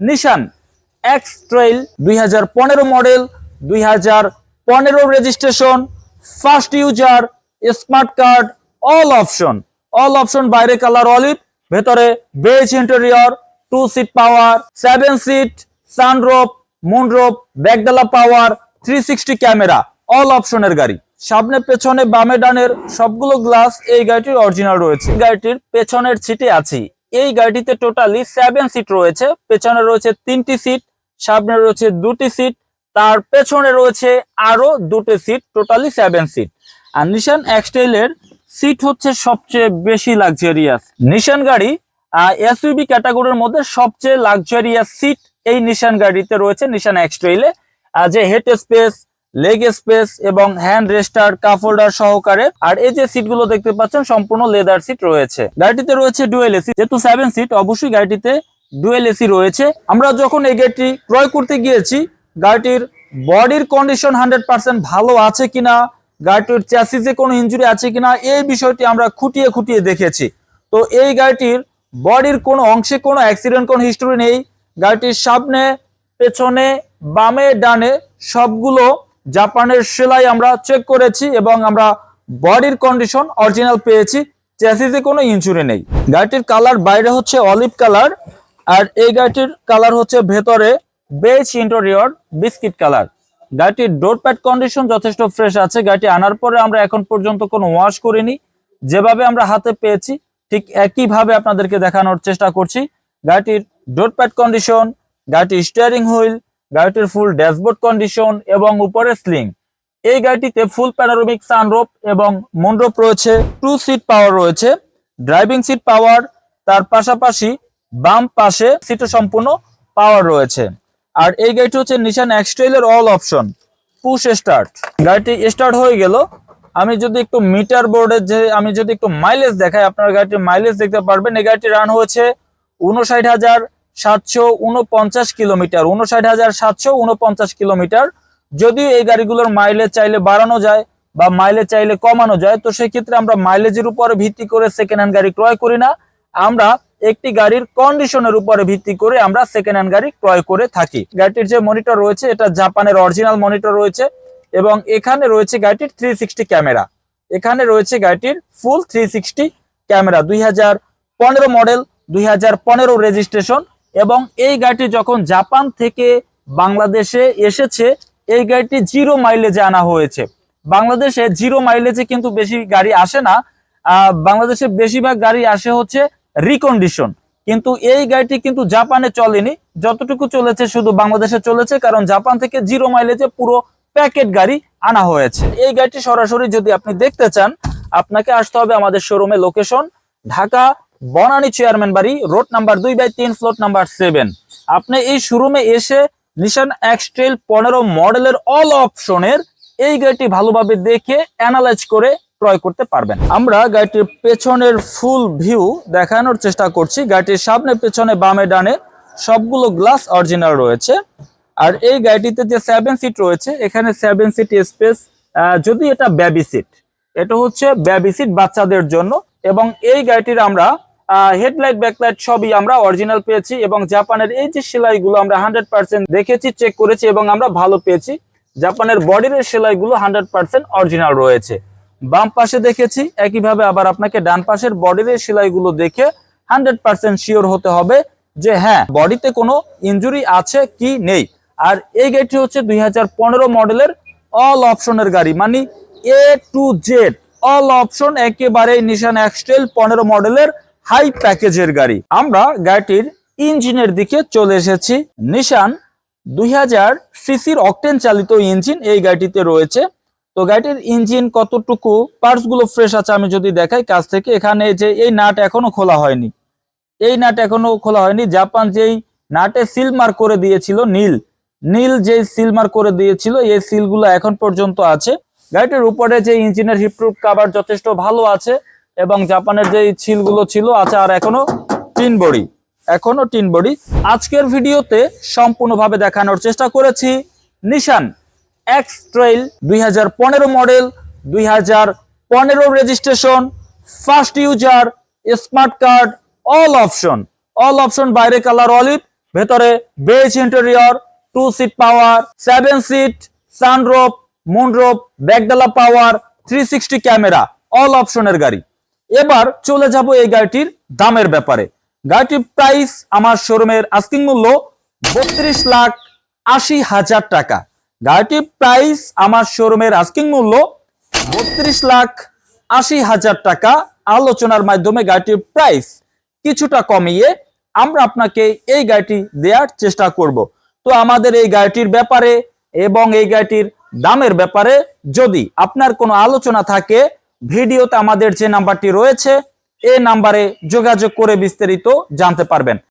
নিশান X trail দুই model দুই registration first user smart card all option all option বাইরে colour olive ভেতরে beige interior two seat power seven seat sunroof moonroof ব্যাকডালা power three sixty camera all অপশনের গাড়ি। সামনে, পেছনে, বামে, ডানের সবগুলো গ্লাস এই গাড়িটির অরিজিনাল রয়েছে। গাড়িটির পেছনের সিটে আছি। এই গাড়িটিতে টোটালি সেভেন সিট রয়েছে। পেছনে রয়েছে তিনটি সিট সামনে রয়েছে দুটি সিট তার পেছনে রয়েছে আরও দুটি সিট টোটালি সেভেন সিট আর নিশান এক্সটাইলের সিট হচ্ছে সবচেয়ে বেশি লাক্সারিয়াস নিশান গাড়ি এসইবি ক্যাটাগরির মধ্যে সবচেয়ে লাক্সারিয়াস সিট এই নিশান গাড়িতে রয়েছে নিশান এক্সট্রেইলে যে হেড স্পেস লেগ স্পেস এবং হ্যান্ড রেস্টার কাপ হোল্ডার সহকারে। আর এই যে সিটগুলো দেখতে পাচ্ছেন, সম্পূর্ণ লেদার সিট রয়েছে। গাড়িটিতে রয়েছে ডুয়েল এসি যেহেতু সেভেন সিট অবশ্যই গাড়িটিতে ডুয়েল এসি রয়েছে। আমরা যখন এই গাড়িটি ক্রয় করতে গিয়েছি, গাড়িটির বডির কন্ডিশন হান্ড্রেড পার্সেন্ট ভালো আছে কিনা, গাড়িটির চ্যাসিসে কোনো ইঞ্জুরি আছে কিনা, এই বিষয়টি আমরা খুঁটিয়ে খুঁটিয়ে দেখেছি। তো এই গাড়িটির বডির কোনো অংশে কোনো অ্যাক্সিডেন্ট কোনো হিস্টোরি নেই। গাড়িটির সামনে, পেছনে, বামে, ডানে সবগুলো জাপানের সেলাই আমরা চেক করেছি এবং আমরা বডির কন্ডিশন অরিজিনাল পেয়েছি। চ্যাসিসে কোনো ইঞ্জুরি নেই। গাড়িটির কালার বাইরে হচ্ছে অলিভ কালার আর এই গাড়িটির কালার হচ্ছে ভেতরে বেজ ইন্টেরিয়র বিস্কিট কালার গাড়িটির ডোর প্যাড কন্ডিশন যথেষ্ট ফ্রেশ আছে। গাড়িটি আনার পরে আমরা এখন পর্যন্ত কোনো ওয়াশ করিনি। যেভাবে আমরা হাতে পেয়েছি, ঠিক একইভাবে আপনাদেরকে দেখানোর চেষ্টা করছি। গাড়িটির ডোর প্যাড কন্ডিশন গাড়িটির স্টিয়ারিং হুইল গাড়িটির ফুল ড্যাশবোর্ড কন্ডিশন এবং উপরে স্লিং এই গাড়িটিতে ফুল প্যানোরামিক সানরোপ এবং মন্ডপ রয়েছে টু সিট পাওয়ার রয়েছে ড্রাইভিং সিট পাওয়ার তার পাশাপাশি বাম পাশে সিটে সম্পূর্ণ পাওয়ার রয়েছে। আর এই গাড়িটি হচ্ছে নিশান এক্সট্রেলের অল অপশন পুশ স্টার্ট গাড়িটি স্টার্ট হয়ে গেল। আমি যদি একটু মিটার বোর্ডে যে, আমি যদি একটু মাইলেজ দেখাই, আপনার গাড়িটির মাইলেজ দেখতে পারবেন। এই গাড়িটি রান হয়েছে উনষাট হাজার সাতশো উনপঞ্চাশ কিলোমিটার, উনষাট হাজার সাতশো উনপঞ্চাশ কিলোমিটার। যদিও এই গাড়িগুলোর মাইলেজ চাইলে বাড়ানো যায় বা মাইলেজ চাইলে কমানো যায়, তো সেক্ষেত্রে আমরা মাইলেজের উপরে ভিত্তি করে সেকেন্ড হ্যান্ড গাড়ি ক্রয় করি না। আমরা একটি গাড়ির কন্ডিশনের উপরে ভিত্তি করে আমরা সেকেন্ড হ্যান্ড গাড়ি ক্রয় করে থাকি। গাড়িটির যে মনিটর রয়েছে, এটা জাপানের অরিজিনাল মনিটর রয়েছে এবং এখানে রয়েছে গাড়িটির থ্রি সিক্সটি ক্যামেরা এখানে রয়েছে গাড়িটির ফুল থ্রি সিক্সটি ক্যামেরা দুই হাজার পনেরো মডেল দুই হাজার পনেরো রেজিস্ট্রেশন এবং এই গাড়িটি যখন জাপান থেকে বাংলাদেশে এসেছে, এই গাড়িটি জিরো মাইলেজে আনা হয়েছে। বাংলাদেশে জিরো মাইলেজে কিন্তু বেশি গাড়ি আসে না। বাংলাদেশে বেশিরভাগ গাড়ি আসে হচ্ছে রিকন্ডিশন কিন্তু এই গাড়িটি কিন্তু জাপানে চলেনি। যতটুকু চলেছে শুধু বাংলাদেশে চলেছে, কারণ জাপান থেকে জিরো মাইলেজে পুরো প্যাকেট গাড়ি আনা হয়েছে। এই গাড়িটি সরাসরি যদি আপনি দেখতে চান, আপনাকে আসতে হবে আমাদের শোরুমে location Dhaka Banani Chairman Bari, road number দুই বাই তিন, ফ্লোর নাম্বার সেভেন। আপনি এই শোরুমে এসে নিশান এক্সট্রেল পনেরো মডেলের অল অপশনের এই গাড়িটি ভালোভাবে দেখে অ্যানালাইজ করে ক্রয় করতে পারবেন। আমরা গাড়িটির পেছনের ফুল ভিউ দেখানোর চেষ্টা করছি। গাড়িটির সামনে, পেছনে, বামে, ডানে সবগুলো গ্লাস অরিজিনাল রয়েছে। আর এই গাড়িটিতে যে সেভেন সিট রয়েছে, এখানে সেভেন সিট স্পেস যদি এটা বেবি সিট এটা হচ্ছে বেবি সিট বাচ্চাদের জন্য। এবং এই গাড়িটির আমরা হেডলাইট, ব্যাকলাইট সবই আমরা অরিজিনাল পেয়েছি এবং জাপানের এই যে সেলাইগুলো আমরা হান্ড্রেড পার্সেন্ট দেখেছি চেক করেছি এবং আমরা ভালো পেয়েছি। জাপানের বডির সেলাইগুলো হান্ড্রেড পার্সেন্ট অরিজিনাল রয়েছে। বাম পাশে দেখেছি, একইভাবে আবার আপনাকে ডান পাশের বডির সেলাইগুলো দেখে হান্ড্রেড পার্সেন্ট শিওর হতে হবে যে হ্যাঁ বডিতে কোনো ইনজুরি আছে কি নেই। আর এই গাড়িটি হচ্ছে দুই হাজার পনেরো মডেলের অল অপশনের গাড়ি মানে A to Z all option একেবারে নিশান এক্সটেল পনেরো মডেলের হাই প্যাকেজের গাড়ি। আমরা গাড়িটির ইঞ্জিনের দিকে চলে এসেছি। নিশান দুই হাজার সিসির অকটেন চালিত ইঞ্জিন এই গাড়িটিতে রয়েছে। তো গাড়িটির ইঞ্জিন কতটুকু পার্টসগুলো ফ্রেশ আছে আমি যদি দেখাই কাছ থেকে। এখানে যে এই নাট এখনও খোলা হয়নি। এই নাট এখনও খোলা হয়নি। জাপান যেই নাটে সিল মার্ক করে দিয়েছিল, নীল। নীল যে সিল মার্ক করে দিয়েছিল, এই সিলগুলো এখন পর্যন্ত আছে। গাড়িটির উপরে যে ইঞ্জিনের হিপপ্রুফ কাভার যথেষ্ট ভালো আছে। এবং জাপানের যে ছিলগুলো ছিল আছে আর এখনও টিন বডি, এখনও টিন বডি। আজকের ভিডিওতে সম্পূর্ণভাবে দেখানোর চেষ্টা করেছি নিশান এক্স ট্রেইল দুই মডেল দুই registration first user smart card all option all option বাইরে কালার অলিভ ভেতরে beige interior two seat power seven seat sunroof moonroof ব্যাকডালা power three sixty camera all অপশনের গাড়ি। এবার চলে যাব এই গাড়িটির দামের ব্যাপারে। গাড়িটির প্রাইস আমার শোরুমের আস্কিং মূল্য বত্রিশ লাখ আশি হাজার টাকা। গাড়িটির প্রাইস আমার শোরুমের আস্কিং মূল্য বত্রিশ লাখ আশি হাজার টাকা। আলোচনার মাধ্যমে গাড়িটির প্রাইস কিছুটা কমিয়ে আমরা আপনাকে এই গাড়িটি দেওয়ার চেষ্টা করব। তো আমাদের এই গাড়িটির ব্যাপারে এবং এই গাড়িটির দামের ব্যাপারে যদি আপনার কোনো আলোচনা থাকে ভিডিওতে আমাদের যে নাম্বারটি রয়েছে এ নাম্বারে যোগাযোগ করে বিস্তারিত জানতে পারবেন।